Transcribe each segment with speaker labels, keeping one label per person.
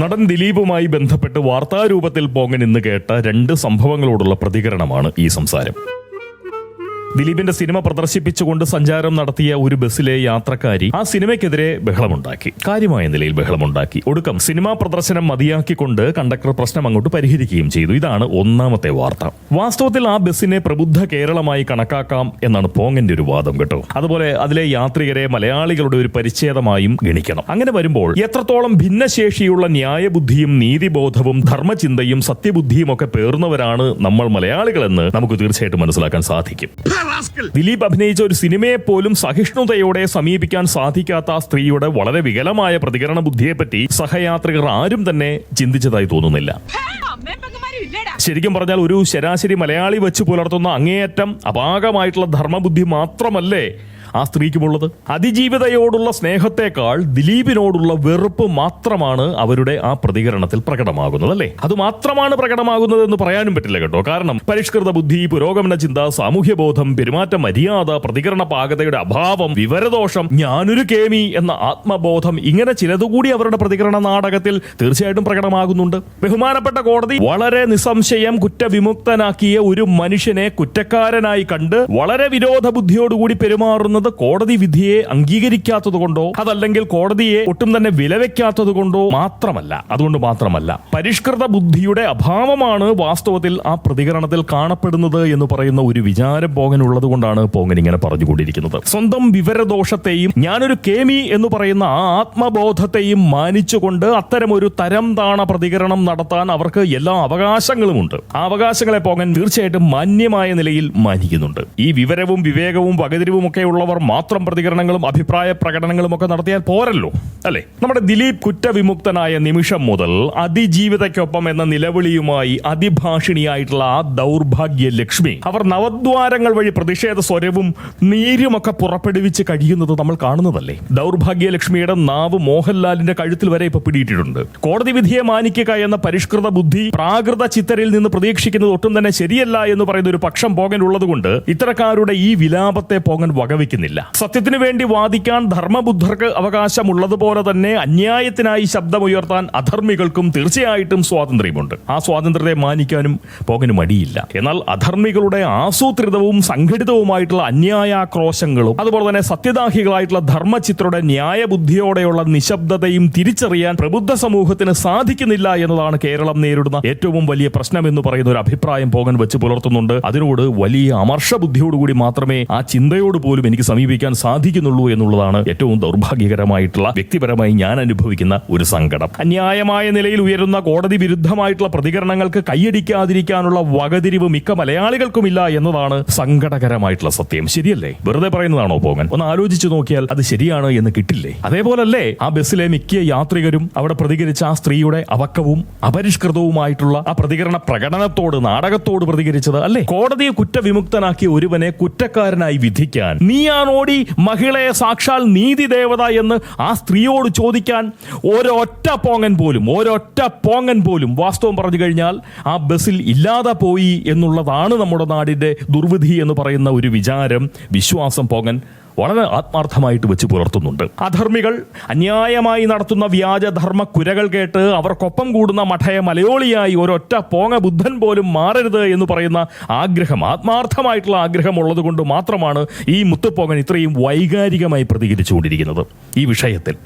Speaker 1: നടൻ ദിലീപുമായി ബന്ധപ്പെട്ട് വാർത്താരൂപത്തിൽ പോങ്ങൻ ഇന്ന് കേട്ട രണ്ട് സംഭവങ്ങളോടുള്ള പ്രതികരണമാണ് ഈ സംസാരം. ദിലീപിന്റെ സിനിമ പ്രദർശിപ്പിച്ചുകൊണ്ട് സഞ്ചാരം നടത്തിയ ഒരു ബസ്സിലെ യാത്രക്കാരി ആ സിനിമയ്ക്കെതിരെ ബഹളമുണ്ടാക്കി. കാര്യമായ നിലയിൽ ബഹളമുണ്ടാക്കി. ഒടുക്കം സിനിമാ പ്രദർശനം മതിയാക്കിക്കൊണ്ട് കണ്ടക്ടർ പ്രശ്നം അങ്ങോട്ട് പരിഹരിക്കുകയും ചെയ്തു. ഇതാണ് ഒന്നാമത്തെ വാർത്ത. വാസ്തവത്തിൽ ആ ബസ്സിനെ പ്രബുദ്ധ കേരളമായി കണക്കാക്കാം എന്നാണ് പോങ്ങന്റെ ഒരു വാദം കേട്ടോ. അതുപോലെ അതിലെ യാത്രികരെ മലയാളികളുടെ ഒരു പരിച്ഛേദമായും ഗണിക്കണം. അങ്ങനെ വരുമ്പോൾ എത്രത്തോളം ഭിന്നശേഷിയുള്ള ന്യായബുദ്ധിയും നീതിബോധവും ധർമ്മചിന്തയും സത്യബുദ്ധിയും ഒക്കെ പേർന്നവരാണ് നമ്മൾ മലയാളികളെന്ന് നമുക്ക് തീർച്ചയായിട്ടും മനസ്സിലാക്കാൻ സാധിക്കും. ദിലീപ് അഭിനയിച്ച ഒരു സിനിമയെ പോലും സഹിഷ്ണുതയോടെ സമീപിക്കാൻ സാധിക്കാത്ത സ്ത്രീയുടെ വളരെ വികലമായ പ്രതികരണ ബുദ്ധിയെപ്പറ്റി സഹയാത്രികർ ആരും തന്നെ ചിന്തിച്ചതായി തോന്നുന്നില്ല. ശരിക്കും പറഞ്ഞാൽ ഒരു ശരാശരി മലയാളി വെച്ച് പുലർത്തുന്ന അങ്ങേയറ്റം അപാകമായിട്ടുള്ള ധർമ്മബുദ്ധി മാത്രമല്ലേ? ആ സ്ത്രീക്കുമുള്ളത്. അതിജീവിതയോടുള്ള സ്നേഹത്തെക്കാൾ ദിലീപിനോടുള്ള വെറുപ്പ് മാത്രമാണ് അവരുടെ ആ പ്രതികരണത്തിൽ പ്രകടമാകുന്നത് അല്ലേ? അത് മാത്രമാണ് പ്രകടമാകുന്നത് എന്ന് പറയാനും പറ്റില്ല കേട്ടോ. കാരണം പരിഷ്കൃത ബുദ്ധി പുരോഗമന ചിന്ത സാമൂഹ്യബോധം പെരുമാറ്റ മര്യാദ പ്രതികരണ പാകതയുടെ അഭാവം വിവരദോഷം ഞാനൊരു കേമി എന്ന ആത്മബോധം ഇങ്ങനെ ചിലതുകൂടി അവരുടെ പ്രതികരണ നാടകത്തിൽ തീർച്ചയായിട്ടും പ്രകടമാകുന്നുണ്ട്. ബഹുമാനപ്പെട്ട കോടതി വളരെ നിസ്സംശയം കുറ്റവിമുക്തനാക്കിയ ഒരു മനുഷ്യനെ കുറ്റക്കാരനായി കണ്ട് വളരെ വിരോധ ബുദ്ധിയോടുകൂടി പെരുമാറുന്നത് കോടതി വിധിയെ അംഗീകരിക്കാത്തത് കൊണ്ടോ അതല്ലെങ്കിൽ കോടതിയെ ഒട്ടും തന്നെ വിലവെക്കാത്തത് കൊണ്ടോ മാത്രമല്ല. അതുകൊണ്ട് മാത്രമല്ല പരിഷ്കൃത ബുദ്ധിയുടെ അഭാവമാണ് വാസ്തവത്തിൽ ആ പ്രതികരണത്തിൽ കാണപ്പെടുന്നത് എന്ന് പറയുന്ന ഒരു വിചാരം പോകനുള്ളത് കൊണ്ടാണ് പോങ്ങൻ ഇങ്ങനെ പറഞ്ഞുകൊണ്ടിരിക്കുന്നത്. സ്വന്തം വിവരദോഷത്തെയും ഞാനൊരു കേമി എന്ന് പറയുന്ന ആ ആത്മബോധത്തെയും മാനിച്ചുകൊണ്ട് ഒരു തരം താണ പ്രതികരണം നടത്താൻ അവർക്ക് എല്ലാ അവകാശങ്ങളുമുണ്ട്. ആ അവകാശങ്ങളെ പോകാൻ തീർച്ചയായിട്ടും മാന്യമായ നിലയിൽ മാനിക്കുന്നുണ്ട്. ഈ വിവരവും വിവേകവും വകതിരിവും ഒക്കെ ഉള്ളവർ മാത്രം പ്രതികരണങ്ങളും അഭിപ്രായ പ്രകടനങ്ങളും ഒക്കെ നടത്തിയാൽ പോരല്ലോ അല്ലെ? നമ്മുടെ ദിലീപ് കുറ്റവിമുക്തനായ നിമിഷം മുതൽ അതിജീവിതയ്ക്കൊപ്പം എന്ന നിലവിളിയുമായി അതിഭാഷിണിയായിട്ടുള്ള ആ ദൗർഭാഗ്യ ലക്ഷ്മി അവർ നവദ്വാരങ്ങൾ വഴി പ്രതിഷേധ സ്വരവും നീരുമൊക്കെ പുറപ്പെടുവിച്ച് കഴിയുന്നത് നമ്മൾ കാണുന്നതല്ലേ? ദൗർഭാഗ്യ ലക്ഷ്മിയുടെ നാവ് മോഹൻലാലിന്റെ കഴുത്തിൽ വരെ ഇപ്പൊ പിടിയിട്ടിട്ടുണ്ട്. കോടതി വിധിയെ മാനിക്കുക എന്ന പരിഷ്കൃത ബുദ്ധി പ്രാകൃത ചിത്തരിൽ നിന്ന് പ്രതീക്ഷിക്കുന്നത് ഒട്ടും തന്നെ ശരിയല്ല എന്ന് പറയുന്ന ഒരു പക്ഷം പോകൻ ഉള്ളതുകൊണ്ട് ഇത്തരക്കാരുടെ ഈ വിലാപത്തെ പോകൻ വകവെക്കുന്നില്ല സത്യത്തിനു വേണ്ടി വാദിക്കാൻ ധർമ്മബുദ്ധർക്ക് അവകാശമുള്ളതുപോലെ തന്നെ അന്യായത്തിനായി ശബ്ദമുയർത്താൻ അധർമ്മികൾക്കും തീർച്ചയായിട്ടും സ്വാതന്ത്ര്യമുണ്ട്. ആ സ്വാതന്ത്ര്യത്തെ മാനിക്കാനും പോകാനും മടിയില്ല. എന്നാൽ അധർമ്മികളുടെ ആസൂത്രിതവും സംഘടിതവുമായിട്ടുള്ള അന്യായാക്രോശങ്ങളും അതുപോലെ തന്നെ സത്യദാഹികളായിട്ടുള്ള ധർമ്മചിത്രയുടെ ന്യായബുദ്ധിയോടെയുള്ള നിശബ്ദതയും തിരിച്ചറിയാൻ പ്രബുദ്ധ സമൂഹത്തിന് സാധിക്കുന്നില്ല എന്നതാണ് കേരളം നേരിടുന്ന ഏറ്റവും വലിയ പ്രശ്നം എന്ന് പറയുന്ന ഒരു അഭിപ്രായം പോകാൻ വെച്ച് പുലർത്തുന്നുണ്ട്. അതിനോട് വലിയ അമർഷ ബുദ്ധിയോടുകൂടി മാത്രമേ ആ ചിന്തയോട് പോലും എനിക്ക് സമീപിക്കാൻ സാധിക്കുന്നുള്ളൂ എന്നുള്ളതാണ് ഏറ്റവും ദൗർഭാഗ്യകരമായിട്ടുള്ള വ്യക്തിപരമായി ഞാൻ അനുഭവിക്കുന്ന ഒരു സങ്കടം. അന്യായമായ നിലയിൽ ഉയരുന്ന കോടതി വിരുദ്ധമായിട്ടുള്ള പ്രതികരണങ്ങൾക്ക് കൈയടിക്കാതിരിക്കാനുള്ള വകതിരിവ് മിക്ക മലയാളികൾക്കും ഇല്ല എന്നതാണ് സങ്കടകരമായിട്ടുള്ള സത്യം. ശരിയല്ലേ? വെറുതെ പറയുന്നതാണോ പോകൻ? ഒന്ന് ആലോചിച്ചു നോക്കിയാൽ അത് ശരിയാണ് എന്ന് കിട്ടില്ലേ? അതേപോലല്ലേ ആ ബസ്സിലെ മിക്ക യാത്രികരും അവിടെ പ്രതികരിച്ച ആ സ്ത്രീയുടെ അവക്കവും അപരിഷ്കൃതവുമായിട്ടുള്ള ആ പ്രതികരണ പ്രകടനത്തോട് നാടകത്തോട് പ്രതികരിച്ചത് അല്ലേ? കോടതിയെ കുറ്റവിമുക്തനാക്കിയ ഒരുവനെ കുറ്റക്കാരനായി വിധിക്കാൻ നീയാണോടി മഹിളയെ സാക്ഷാൽ നീതി ദേവത എന്ന് ആ സ്ത്രീയോട് ചോദിക്കാൻ ഒരൊറ്റ പോങ്ങൻ പോലും ഒരൊറ്റ പോങ്ങൻ പോലും വാസ്തവം പറഞ്ഞു കഴിഞ്ഞാൽ ആ ബസ്സിൽ ഇല്ലാതെ പോയി എന്നുള്ളതാണ് നമ്മുടെ നാടിന്റെ ദുർവിധി എന്ന് പറയുന്ന ഒരു വിചാരം വിശ്വാസം പോങ്ങൻ. വളരെ ആത്മാർത്ഥമായിട്ട് വെച്ച് പുലർത്തുന്നുണ്ട്. അധർമ്മികൾ അന്യായമായി നടത്തുന്ന വ്യാജധർമ്മ കുരകൾ കേട്ട് അവർക്കൊപ്പം കൂടുന്ന മഠയ മലയോളിയായി ഒരൊറ്റ പോങ്ങ ബുദ്ധൻ പോലും മാറരുത് എന്ന് പറയുന്ന ആഗ്രഹം ആത്മാർത്ഥമായിട്ടുള്ള ആഗ്രഹം ഉള്ളതുകൊണ്ട് മാത്രമാണ് ഈ മുത്തുപോങ്ങൻ ഇത്രയും വൈകാരികമായി പ്രതികരിച്ചുകൊണ്ടിരിക്കുന്നത്. ഈ വിഷയത്തിൽ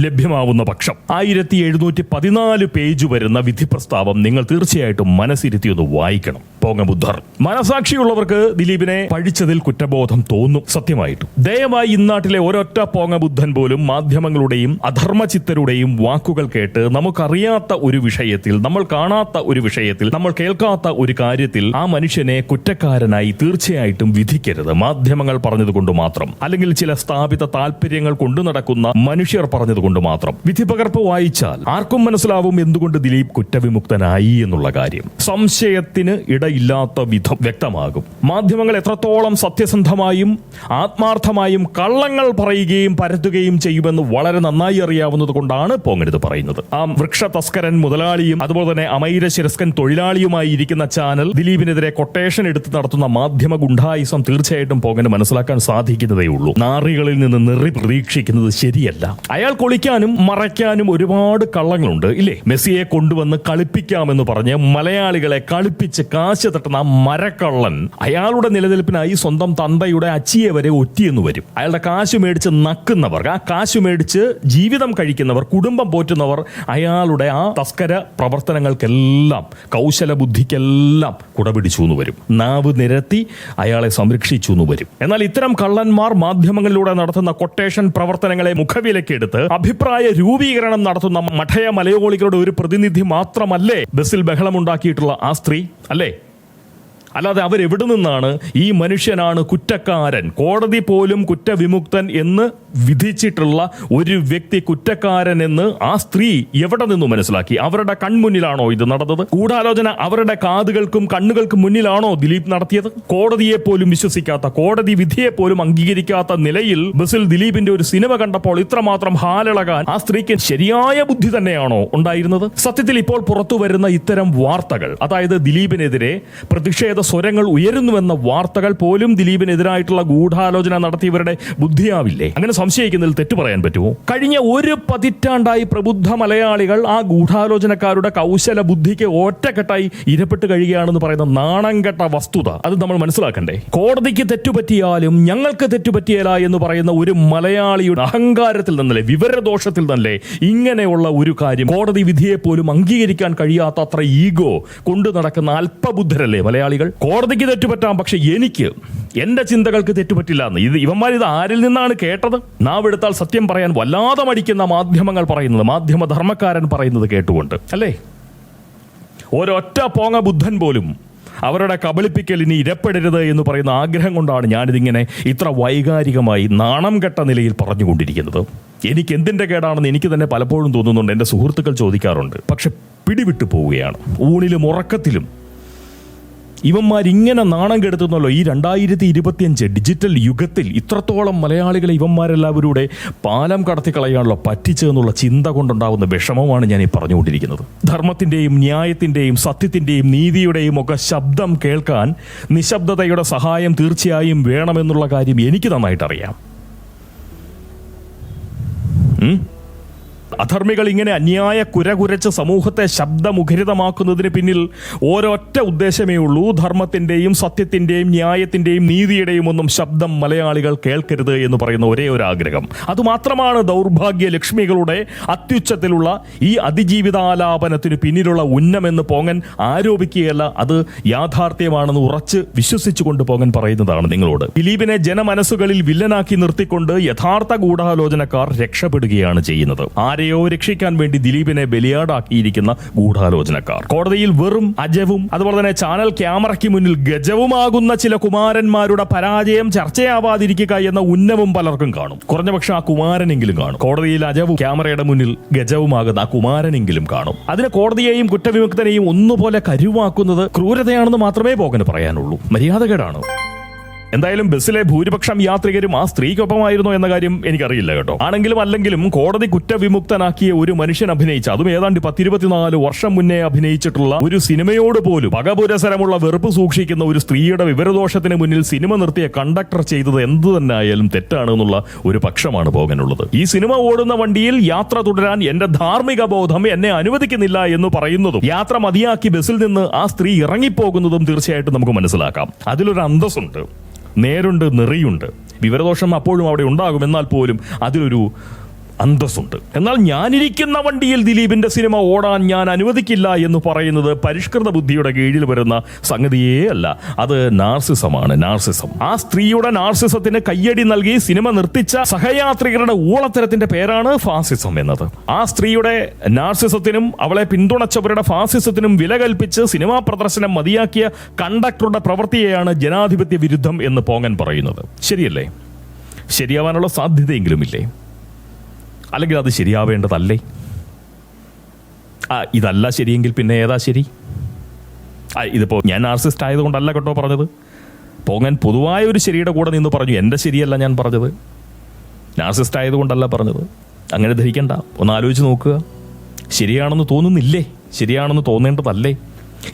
Speaker 1: ലഭ്യമാവുന്ന പക്ഷം ആയിരത്തി എഴുന്നൂറ്റി പതിനാല് പേജ് വരുന്ന വിധി പ്രസ്താവം നിങ്ങൾ തീർച്ചയായിട്ടും മനസ്സിരുത്തി ഒന്ന് വായിക്കണം. പോങ്ങ ബുദ്ധർ മനസാക്ഷിയുള്ളവർക്ക് ദിലീപിനെ പഴിച്ചതിൽ കുറ്റബോധം തോന്നും. സത്യമായിട്ടും. ദയവായി ഇന്നാട്ടിലെ ഒരൊറ്റ പോങ്ങ ബുദ്ധൻ പോലും മാധ്യമങ്ങളുടെയും അധർമ്മചിത്തരുടെയും വാക്കുകൾ കേട്ട് നമുക്കറിയാത്ത ഒരു വിഷയത്തിൽ നമ്മൾ കാണാത്ത ഒരു വിഷയത്തിൽ നമ്മൾ കേൾക്കാത്ത ഒരു കാര്യത്തിൽ ആ മനുഷ്യനെ കുറ്റക്കാരനായി തീർച്ചയായിട്ടും വിധിക്കരുത്. മാധ്യമങ്ങൾ പറഞ്ഞതുകൊണ്ട് മാത്രം. അല്ലെങ്കിൽ ചില സ്ഥാപിത താല്പര്യങ്ങൾ കൊണ്ടു നടക്കുന്ന മനുഷ്യർ പറഞ്ഞതുകൊണ്ട് മാത്രം. വിധിപകർപ്പ് വായിച്ചാൽ ആർക്കും മനസ്സിലാവും എന്തുകൊണ്ട് ദിലീപ് കുറ്റവിമുക്തനായി എന്നുള്ള കാര്യം. സംശയത്തിന് ഇട ഇടയില്ലാത്ത വിധം വ്യക്തമാകും. മാധ്യമങ്ങൾ എത്രത്തോളം സത്യസന്ധമായും ആത്മാർത്ഥമായും കള്ളങ്ങൾ പറയുകയും പരത്തുകയും ചെയ്യുമെന്ന് വളരെ നന്നായി അറിയാവുന്നത് കൊണ്ടാണ് പോങ്ങരുത് പറയുന്നത്. ആ വൃക്ഷ തസ്കരൻ മുതലാളിയും അതുപോലെ തന്നെ അമൈര ശിരസ്കൻ തൊഴിലാളിയുമായി ഇരിക്കുന്ന ചാനൽ ദിലീപിനെതിരെ കൊട്ടേഷൻ എടുത്ത് നടത്തുന്ന മാധ്യമ ഗുണ്ടായുസം തീർച്ചയായിട്ടും പോകന് മനസ്സിലാക്കാൻ സാധിക്കുന്നതേ ഉള്ളൂ. നാറികളിൽ നിന്ന് നിറി പ്രതീക്ഷിക്കുന്നത് ശരിയല്ല. അയാൾ കൊളിക്കാനും മറയ്ക്കാനും ഒരുപാട് കള്ളങ്ങളുണ്ട് ഇല്ലേ? മെസ്സിയെ കൊണ്ടുവന്ന് കളിപ്പിക്കാമെന്ന് പറഞ്ഞ് മലയാളികളെ കളിപ്പിച്ച് കാശ് തട്ടുന്ന ആ മരക്കള്ളൻ അയാളുടെ നിലനിൽപ്പിനായി സ്വന്തം തന്തയുടെ അച്ചിയെ വരെ ഒറ്റിയെന്ന് വരും. അയാളുടെ കാശ് മേടിച്ച് നക്കുന്നവർ ആ കാശ് മേടിച്ച് ജീവിതം കഴിക്കുന്നവർ കുടുംബം പോറ്റുന്നവർ അയാളുടെ ആ തസ്കര പ്രവർത്തനങ്ങൾക്കെല്ലാം കൗശല ബുദ്ധിക്കെല്ലാം കുടപിടിച്ചു എന്ന് വരും. നാവ് നിരത്തി അയാളെ സംരക്ഷിച്ചു എന്ന് വരും. എന്നാൽ ഇത്തരം കള്ളന്മാർ മാധ്യമങ്ങളിലൂടെ നടത്തുന്ന കൊട്ടേഷൻ പ്രവർത്തനങ്ങളെ മുഖവിലക്കെടുത്ത് അഭിപ്രായ രൂപീകരണം നടത്തുന്ന മഠയ മലയോളികളുടെ ഒരു പ്രതിനിധി മാത്രമല്ലേ ബസ്സിൽ ബഹളമുണ്ടാക്കിയിട്ടുള്ള ആ സ്ത്രീ? അല്ലേ? അല്ലാതെ അവരെവിടെ നിന്നാണ് ഈ മനുഷ്യനാണ് കുറ്റക്കാരൻ? കോടതി പോലും കുറ്റവിമുക്തൻ എന്ന് വിധിച്ചിട്ടുള്ള ഒരു വ്യക്തി കുറ്റക്കാരൻ എന്ന് ആ സ്ത്രീ എവിടെ നിന്ന് മനസ്സിലാക്കി? അവരുടെ കൺമുന്നിലാണോ ഇത് നടന്നത്? കൂടാലോചന അവരുടെ കാതുകൾക്കും കണ്ണുകൾക്കും മുന്നിലാണോ ദിലീപ് നടത്തിയത്? കോടതിയെ പോലും വിശ്വസിക്കാത്ത കോടതി വിധിയെ പോലും അംഗീകരിക്കാത്ത നിലയിൽ ബസിൽ ദിലീപിന്റെ ഒരു സിനിമ കണ്ടപ്പോൾ ഇത്രമാത്രം ഹാലിളകാൻ ആ സ്ത്രീക്ക് ശരിയായ ബുദ്ധി തന്നെയാണോ ഉണ്ടായിരുന്നത്? സത്യത്തിൽ ഇപ്പോൾ പുറത്തു വരുന്ന ഇത്തരം വാർത്തകൾ അതായത് ദിലീപിനെതിരെ പ്രതിഷേധ സ്വരങ്ങൾ ഉയരുന്നുവെന്ന വാർത്തകൾ പോലും ദിലീപിനെതിരായിട്ടുള്ള ഗൂഢാലോചന നടത്തിയവരുടെ ബുദ്ധിയാവില്ലേ? അങ്ങനെ സംശയിക്കുന്നതിൽ തെറ്റു പറയാൻ പറ്റുമോ? കഴിഞ്ഞ ഒരു പതിറ്റാണ്ടായി പ്രബുദ്ധ മലയാളികൾ ആ ഗൂഢാലോചനക്കാരുടെ കൗശല ബുദ്ധിക്ക് ഒറ്റക്കെട്ടായി ഇരപ്പെട്ട് കഴിയുകയാണെന്ന് പറയുന്ന നാണംകെട്ട വസ്തുത. അത് നമ്മൾ മനസ്സിലാക്കണ്ടേ? കോടതിക്ക് തെറ്റുപറ്റിയാലും ഞങ്ങൾക്ക് തെറ്റുപറ്റിയല്ല എന്ന് പറയുന്ന ഒരു മലയാളിയുടെ അഹങ്കാരത്തിൽ നിന്നല്ലേ വിവരദോഷത്തിൽ നിന്നല്ലേ ഇങ്ങനെയുള്ള ഒരു കാര്യം കോടതി വിധിയെ പോലും അംഗീകരിക്കാൻ കഴിയാത്ത അത്ര ഈഗോ കൊണ്ടു നടക്കുന്ന അല്പബുദ്ധരല്ലേ മലയാളികൾ? കോടതിക്ക് തെറ്റുപറ്റാം പക്ഷെ എനിക്ക് എന്റെ ചിന്തകൾക്ക് തെറ്റുപറ്റില്ല എന്ന്. ഇത് ഇവന്മാർ ഇത് ആരിൽ നിന്നാണ് കേട്ടത്? നാവെടുത്താൽ സത്യം പറയാൻ വല്ലാതെ മടിക്കുന്ന മാധ്യമങ്ങൾ പറയുന്നത് മാധ്യമ ധർമ്മക്കാരൻ പറയുന്നത് കേട്ടുകൊണ്ട് അല്ലേ? ഒരൊറ്റ പോങ്ങ ബുദ്ധൻ പോലും അവരുടെ കബളിപ്പിക്കൽ ഇനി ഇരപ്പെടരുത് എന്ന് പറയുന്ന ആഗ്രഹം കൊണ്ടാണ് ഞാനിതിങ്ങനെ ഇത്ര വൈകാരികമായി നാണം കെട്ട നിലയിൽ പറഞ്ഞുകൊണ്ടിരിക്കുന്നത്. എനിക്ക് എന്തിന്റെ കേടാണെന്ന് എനിക്ക് തന്നെ പലപ്പോഴും തോന്നുന്നുണ്ട് എന്റെ സുഹൃത്തുക്കൾ ചോദിക്കാറുണ്ട്. പക്ഷെ പിടിവിട്ടു പോവുകയാണ്. ഊണിലും ഉറക്കത്തിലും ഇവന്മാരിങ്ങനെ നാണം കെടുത്തുന്നല്ലോ. ഈ രണ്ടായിരത്തി ഇരുപത്തിയഞ്ച് ഡിജിറ്റൽ യുഗത്തിൽ ഇത്രത്തോളം മലയാളികളെ ഇവന്മാരെല്ലാവരുടെ പാലം കടത്തി കളയാനുള്ള പറ്റിച്ചെന്നുള്ള ചിന്ത കൊണ്ടുണ്ടാകുന്ന വിഷമമാണ് ഞാൻ ഈ പറഞ്ഞുകൊണ്ടിരിക്കുന്നത്. ധർമ്മത്തിന്റെയും ന്യായത്തിന്റെയും സത്യത്തിന്റെയും നീതിയുടെയും ഒക്കെ ശബ്ദം കേൾക്കാൻ നിശബ്ദതയുടെ സഹായം തീർച്ചയായും വേണമെന്നുള്ള കാര്യം എനിക്ക് നന്നായിട്ടറിയാം? അധർമ്മികൾ ഇങ്ങനെ അന്യായ കുരകുരച്ച് സമൂഹത്തെ ശബ്ദമുഖരിതമാക്കുന്നതിന് പിന്നിൽ ഒരൊറ്റ ഉദ്ദേശമേ ഉള്ളൂ. ധർമ്മത്തിന്റെയും സത്യത്തിന്റെയും ന്യായത്തിന്റെയും നീതിയുടെയും ഒന്നും ശബ്ദം മലയാളികൾ കേൾക്കരുത് എന്ന് പറയുന്ന ഒരേ ഒരു ആഗ്രഹം. അതുമാത്രമാണ് ദൗർഭാഗ്യ ലക്ഷ്മികളുടെ അത്യുച്ചത്തിലുള്ള ഈ അതിജീവിതാലാപനത്തിന് പിന്നിലുള്ള ഉന്നമെന്ന് പോങ്ങൻ ആരോപിക്കുകയല്ല. അത് യാഥാർത്ഥ്യമാണെന്ന് ഉറച്ച് വിശ്വസിച്ചുകൊണ്ട് പോങ്ങൻ പറയുന്നതാണ് നിങ്ങളോട്. ദിലീപിനെ ജനമനസ്സുകളിൽ വില്ലനാക്കി നിർത്തിക്കൊണ്ട് യഥാർത്ഥ ഗൂഢാലോചനക്കാർ രക്ഷപ്പെടുകയാണ് ചെയ്യുന്നത്. ആരെയോ രക്ഷിക്കാൻ വേണ്ടി ദിലീപിനെ ബലിയാടാക്കിയിരിക്കുന്ന ഗൂഢാലോചനക്കാർ. കോടതിയിൽ വെറും അജവും അതുപോലെ തന്നെ ചാനൽ ക്യാമറയ്ക്ക് മുന്നിൽ ഗജവുമാകുന്ന ചില കുമാരന്മാരുടെ പരാജയം ചർച്ചയാവാതിരിക്കുക എന്ന ഉന്നവും പലർക്കും കാണും. കുറഞ്ഞപക്ഷം ആ കുമാരനെങ്കിലും കാണും. കോടതിയിൽ അജവും ക്യാമറയുടെ മുന്നിൽ ഗജവുമാകുന്ന ആ കുമാരനെങ്കിലും കാണും. അതിന് കോടതിയെയും കുറ്റവിമുക്തനെയും ഒന്നുപോലെ കരുവാക്കുന്നത് ക്രൂരതയാണെന്ന് മാത്രമേ പോകന് പറയാനുള്ളൂ. മര്യാദകേടാണ്. എന്തായാലും ബസ്സിലെ ഭൂരിപക്ഷം യാത്രികരും ആ സ്ത്രീക്കൊപ്പമായിരുന്നു എന്ന കാര്യം എനിക്കറിയില്ല കേട്ടോ. ആണെങ്കിലും അല്ലെങ്കിലും കോടതി കുറ്റവിമുക്തനാക്കിയ ഒരു മനുഷ്യൻ അഭിനയിച്ച അതും ഏതാണ്ട് പത്തിരുപത്തിനാല് വർഷം മുന്നേ അഭിനയിച്ചിട്ടുള്ള ഒരു സിനിമയോട് പോലും പകപുരസരമുള്ള വെറുപ്പ് സൂക്ഷിക്കുന്ന ഒരു സ്ത്രീയുടെ വിവരദോഷത്തിന് മുന്നിൽ സിനിമ നിർത്തിയ കണ്ടക്ടർ ചെയ്തത് എന്ത് തന്നെ ആയാലും തെറ്റാണ് എന്നുള്ള ഒരു പക്ഷമാണ് പോകാനുള്ളത്. ഈ സിനിമ ഓടുന്ന വണ്ടിയിൽ യാത്ര തുടരാൻ എന്റെ ധാർമ്മിക ബോധം എന്നെ അനുവദിക്കുന്നില്ല എന്ന് പറയുന്നതും യാത്ര മതിയാക്കി ബസ്സിൽ നിന്ന് ആ സ്ത്രീ ഇറങ്ങിപ്പോകുന്നതും തീർച്ചയായിട്ടും നമുക്ക് മനസ്സിലാക്കാം. അതിലൊരു അന്തസ്സുണ്ട്. നേരുണ്ട് നിറയുണ്ട്. വിവരദോഷം അപ്പോഴും അവിടെ ഉണ്ടാകും. എന്നാൽ പോലും അതിലൊരു അന്തസ്സുണ്ട്. എന്നാൽ ഞാനിരിക്കുന്ന വണ്ടിയിൽ ദിലീപിന്റെ സിനിമ ഓടാൻ ഞാൻ അനുവദിക്കില്ല എന്ന് പറയുന്നത് പരിഷ്കൃത ബുദ്ധിയുടെ കീഴിൽ വരുന്ന സംഗതിയേ അല്ല. അത് നാർസിസമാണ് നാർസിസം. ആ സ്ത്രീയുടെ നാർസിസത്തിന് കയ്യടി നൽകി സിനിമ നിർത്തിച്ച സഹയാത്രികരുടെ ഊളത്തരത്തിന്റെ പേരാണ് ഫാസിസം എന്നത്. ആ സ്ത്രീയുടെ നാർസിസത്തിനും അവളെ പിന്തുണച്ചവരുടെ ഫാസിസത്തിനും വില കൽപ്പിച്ച് സിനിമാ പ്രദർശനം മതിയാക്കിയ കണ്ടക്ടറുടെ പ്രവൃത്തിയെയാണ് ജനാധിപത്യ വിരുദ്ധം എന്ന് പോങ്ങൻ പറയുന്നത്. ശരിയല്ലേ? ശരിയാവാനുള്ള സാധ്യതയെങ്കിലും ഇല്ലേ അല്ലെങ്കിൽ അത് ശരിയാവേണ്ടതല്ലേ? ആ ഇതല്ല ശരിയെങ്കിൽ പിന്നെ ഏതാ ശരി? ആ, ഇതിപ്പോൾ ഞാൻ ആർസിസ്റ്റ് ആയതുകൊണ്ടല്ല കേട്ടോ പറഞ്ഞത്. പോങ്ങൻ പൊതുവായ ഒരു ശരിയുടെ കൂടെ നിന്ന് പറഞ്ഞു എന്റെ ശരിയല്ല ഞാൻ പറഞ്ഞത്. നാർസിസ്റ്റ് ആയതുകൊണ്ടല്ല പറഞ്ഞത്. അങ്ങനെ ധരിക്കണ്ട. ഒന്ന് ആലോചിച്ച് നോക്കുക. ശരിയാണെന്ന് തോന്നുന്നില്ലേ? ശരിയാണെന്ന് തോന്നേണ്ടതല്ലേ?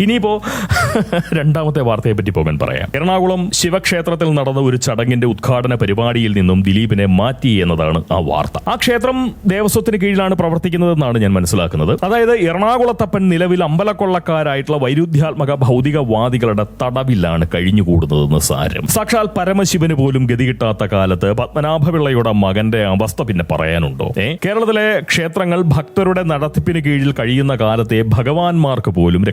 Speaker 1: ഇനിയിപ്പോ രണ്ടാമത്തെ വാർത്തയെ പറ്റി പോകാൻ പറയാം. എറണാകുളം ശിവക്ഷേത്രത്തിൽ നടന്ന ഒരു ചടങ്ങിന്റെ ഉദ്ഘാടന പരിപാടിയിൽ നിന്നും ദിലീപിനെ മാറ്റി എന്നതാണ് ആ വാർത്ത. ആ ക്ഷേത്രം ദേവസ്വത്തിന് കീഴിലാണ് പ്രവർത്തിക്കുന്നതെന്നാണ് ഞാൻ മനസ്സിലാക്കുന്നത്. അതായത് എറണാകുളത്തപ്പൻ നിലവിൽ അമ്പലക്കൊള്ളക്കാരായിട്ടുള്ള വൈരുദ്ധ്യാത്മക ഭൗതികവാദികളുടെ തടവിലാണ് കഴിഞ്ഞുകൂടുന്നതെന്ന് സാരം. സാക്ഷാൽ പരമശിവന് പോലും ഗതി കിട്ടാത്ത കാലത്ത് പത്മനാഭപിള്ളയുടെ മകന്റെ അവസ്ഥ പിന്നെ പറയാനുണ്ടോ? ഏ? കേരളത്തിലെ ക്ഷേത്രങ്ങൾ ഭക്തരുടെ നടത്തിപ്പിന് കീഴിൽ കഴിയുന്ന കാലത്തെ ഭഗവാൻമാർക്ക് പോലും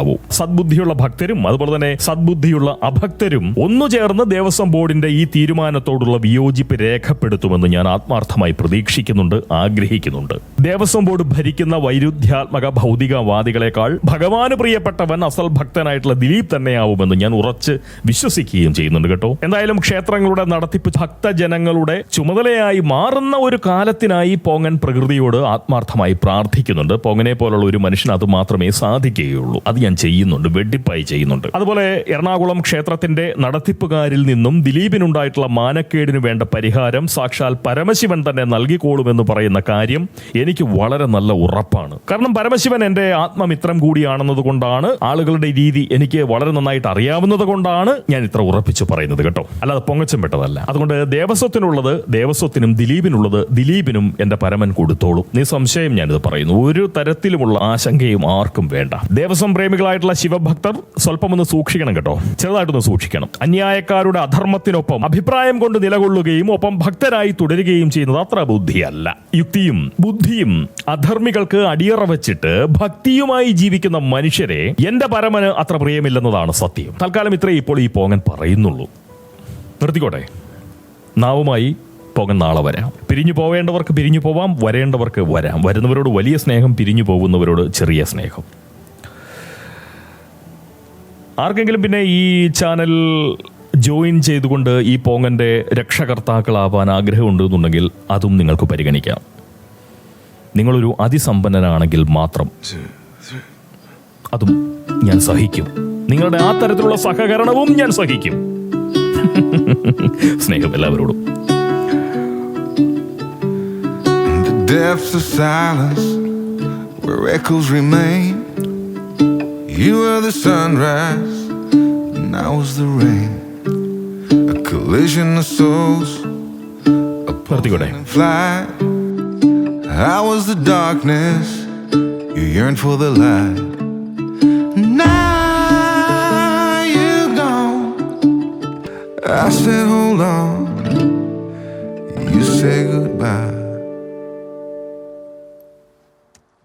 Speaker 1: രക്ഷയുണ്ടാവൂ സദ്ബുദ്ധിയുള്ള ഭക്തരും അതുപോലെ തന്നെ സദ്ബുദ്ധിയുള്ള അഭക്തരും ഒന്നു ചേർന്ന് ദേവസ്വം ബോർഡിന്റെ ഈ തീരുമാനത്തോടുള്ള വിയോജിപ്പ് രേഖപ്പെടുത്തുമെന്ന് ഞാൻ ആത്മാർത്ഥമായി പ്രതീക്ഷിക്കുന്നുണ്ട് ആഗ്രഹിക്കുന്നുണ്ട്. ദേവസ്വം ബോർഡ് ഭരിക്കുന്ന വൈരുദ്ധ്യാത്മക ഭൗതികവാദികളെക്കാൾ ഭഗവാന് പ്രിയപ്പെട്ടവൻ അസൽ ഭക്തനായിട്ടുള്ള ദിലീപ് തന്നെയാവുമെന്ന് ഞാൻ ഉറച്ച് വിശ്വസിക്കുകയും ചെയ്യുന്നുണ്ട് കേട്ടോ. എന്തായാലും ക്ഷേത്രങ്ങളുടെ നടത്തിപ്പ് ഭക്തജനങ്ങളുടെ ചുമതലയായി മാറുന്ന ഒരു കാലത്തിനായി പോങ്ങൻ പ്രകൃതിയോട് ആത്മാർത്ഥമായി പ്രാർത്ഥിക്കുന്നുണ്ട്. പോങ്ങനെ പോലുള്ള ഒരു മനുഷ്യൻ അത് മാത്രമേ സാധിക്കുകയുള്ളൂ. അത് ചെയ്യുന്നുണ്ട് വെട്ടിപ്പായി ചെയ്യുന്നുണ്ട്. അതുപോലെ എറണാകുളം ക്ഷേത്രത്തിന്റെ നടത്തിപ്പുകാരിൽ നിന്നും ദിലീപിനുണ്ടായിട്ടുള്ള മാനക്കേടിന് വേണ്ട പരിഹാരം സാക്ഷാൽ പരമശിവൻ തന്നെ നൽകിക്കോളുമെന്ന് പറയുന്ന കാര്യം എനിക്ക് വളരെ നല്ല ഉറപ്പാണ്. കാരണം പരമശിവൻ എന്റെ ആത്മമിത്രം കൂടിയാണെന്നത് കൊണ്ടാണ് ആളുകളുടെ രീതി എനിക്ക് വളരെ നന്നായിട്ട് അറിയാവുന്നത് കൊണ്ടാണ് ഞാൻ ഇത്ര ഉറപ്പിച്ചു പറയുന്നത് കേട്ടോ. അല്ലാതെ പൊങ്ങച്ചം പെട്ടതല്ല. അതുകൊണ്ട് ദേവസ്വത്തിനുള്ളത് ദേവസ്വത്തിനും ദിലീപിനുള്ളത് ദിലീപിനും എന്റെ പരമൻ കൊടുത്തോളും. നിസ്സംശയം ഞാനിത് പറയുന്നു. ഒരു തരത്തിലുമുള്ള ആശങ്കയും ആർക്കും വേണ്ട. ദേവസ്വം പ്രേമികളായിട്ടുള്ള ശിവഭക്തർ സ്വല്പമൊന്ന് സൂക്ഷിക്കണം കേട്ടോ. ചെറുതായിട്ടൊന്ന് സൂക്ഷിക്കണം. അന്യായക്കാരുടെ അധർമ്മത്തിനൊപ്പം അഭിപ്രായം കൊണ്ട് നിലകൊള്ളുകയും ഒപ്പം ഭക്തരായി തുടരുകയും ചെയ്യുന്നത് അത്ര ബുദ്ധിയല്ല. യുക്തിയും ബുദ്ധിയും അധർമ്മികൾക്ക് അടിയറ വെച്ചിട്ട് ഭക്തിയുമായി ജീവിക്കുന്ന മനുഷ്യരെ എന്റെ പരമന് അത്ര പ്രിയമില്ലെന്നതാണ് സത്യം. തൽക്കാലം ഇത്രേ ഇപ്പോൾ ഈ പോങ്ങൻ പറയുന്നുള്ളൂ. നിർത്തിക്കോട്ടെ. നാവുമായി പോകൻ നാളെ വരാം. പിരിഞ്ഞു പോവേണ്ടവർക്ക് പിരിഞ്ഞു പോവാം വരേണ്ടവർക്ക് വരാം. വരുന്നവരോട് വലിയ സ്നേഹം പിരിഞ്ഞു പോകുന്നവരോട് ചെറിയ സ്നേഹം. ആർക്കെങ്കിലും പിന്നെ ഈ ചാനൽ ജോയിൻ ചെയ്തുകൊണ്ട് ഈ പോങ്ങന്റെ രക്ഷകർത്താക്കളാവാൻ ആഗ്രഹമുണ്ട് എന്നുണ്ടെങ്കിൽ അതും നിങ്ങൾക്ക് പരിഗണിക്കാം. നിങ്ങളൊരു അതിസമ്പന്നനാണെങ്കിൽ മാത്രം അതും ഞാൻ സഹിക്കും. നിങ്ങളുടെ ആ തരത്തിലുള്ള സഹകരണവും ഞാൻ സഹിക്കും. സ്നേഹം എല്ലാവരോടും.
Speaker 2: Remain, You were the sunrise, and I was the rain. A collision of souls, a parting flight. I was the darkness, you yearned for the light. Now you're gone. I said, hold on.